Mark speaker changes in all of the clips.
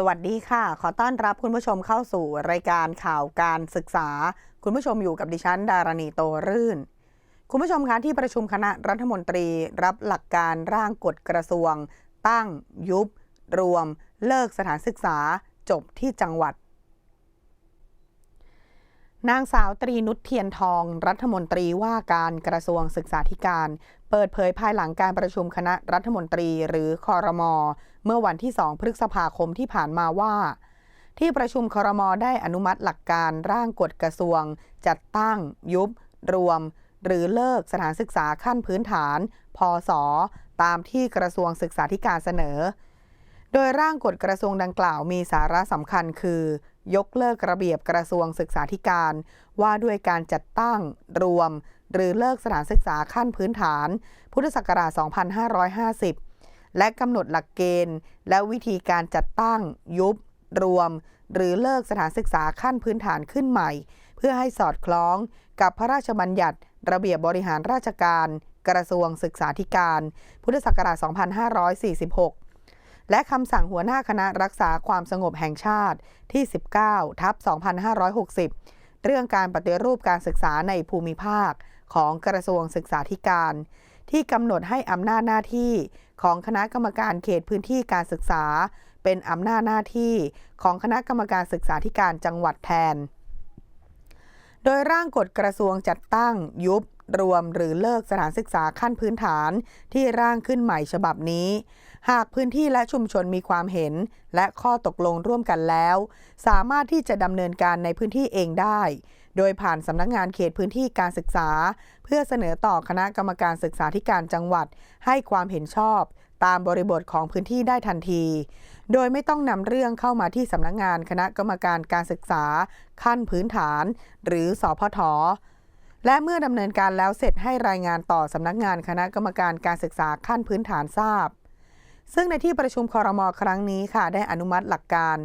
Speaker 1: สวัสดีค่ะ ขอต้อนรับคุณผู้ชมเข้าสู่รายการข่าวการศึกษา คุณผู้ชมอยู่กับดิฉัน ดารณีโตรื่น คุณผู้ชมคะที่ประชุมคณะรัฐมนตรีรับหลักการร่างกฎกระทรวง ตั้ง ยุบ รวม เลิกสถานศึกษา จบที่จังหวัด นางสาวตรีนุชเทียนทอง รัฐมนตรีว่าการกระทรวงศึกษาธิการ เปิดเผยภายหลังการประชุมคณะรัฐมนตรีหรือคอรมอเมื่อวันที่ 2 พฤษภาคมที่ผ่านมาว่า ที่ประชุมคอรมอได้อนุมัติหลักการร่างกฎกระทรวง จัดตั้ง ยุบ รวม หรือเลิกสถานศึกษาขั้นพื้นฐาน พศ ตามที่กระทรวงศึกษาธิการเสนอ โดยร่างกฎกระทรวงดังกล่าวมีสาระสำคัญคือ ยกเลิกระเบียบกระทรวงศึกษาธิการ ว่าด้วยการจัดตั้ง รวม หรือเลิกสถานศึกษาขั้นพื้นฐาน พุทธศักราช 2550 และกำหนดหลักเกณฑ์ และวิธีการจัดตั้ง ยุบ รวม หรือเลิกสถานศึกษาขั้นพื้นฐานขึ้นใหม่ เพื่อให้สอดคล้องกับพระราชบัญญัติ ระเบียบบริหารราชการ กระทรวงศึกษาธิการ พุทธศักราช 2546 และคำสั่งหัวหน้าคณะรักษาความสงบแห่งชาติที่ 19 ทับ 2560 เรื่องการปฏิรูปการศึกษาในภูมิภาคของกระทรวงศึกษาธิการ ที่กำหนดให้อำนาจหน้าที่ของคณะกรรมการเขตพื้นที่การศึกษา เป็นอำนาจหน้าที่ของคณะกรรมการศึกษาธิการจังหวัดแทน โดยร่างกฎกระทรวงจัดตั้งยุบ รวมหรือเลิกสถานศึกษาขั้นพื้นฐานที่ร่างขึ้นใหม่ฉบับนี้ หากพื้นที่และชุมชนมีความเห็น และข้อตกลงร่วมกันแล้ว สามารถที่จะดำเนินการในพื้นที่เองได้ โดยผ่านสำนักงานเขตพื้นที่การศึกษา เพื่อเสนอต่อคณะกรรมการศึกษาธิการจังหวัด ให้ความเห็นชอบตามบริบทของพื้นที่ได้ทันที โดยไม่ต้องนำเรื่องเข้ามาที่สำนักงานคณะกรรมการการศึกษา ขั้นพื้นฐาน หรือสพท และเมื่อดำเนินการแล้วเสร็จให้รายงานต่อสำนักงานคณะกรรมการการศึกษาขั้นพื้นฐานทราบ ซึ่งในที่ประชุมคอรมอครั้งนี้ค่ะ ได้อนุมัติหลักการ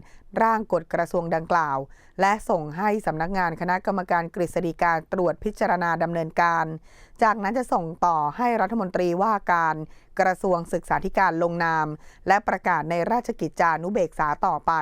Speaker 1: ร่างกฎกระทรวงดังกล่าว และส่งให้สำนักงานคณะกรรมการกฤษฎีกาตรวจพิจารณาดำเนินการ จากนั้นจะส่งต่อให้รัฐมนตรีว่าการกระทรวงศึกษาธิการลงนาม และประกาศในราชกิจจานุเบกษาต่อไป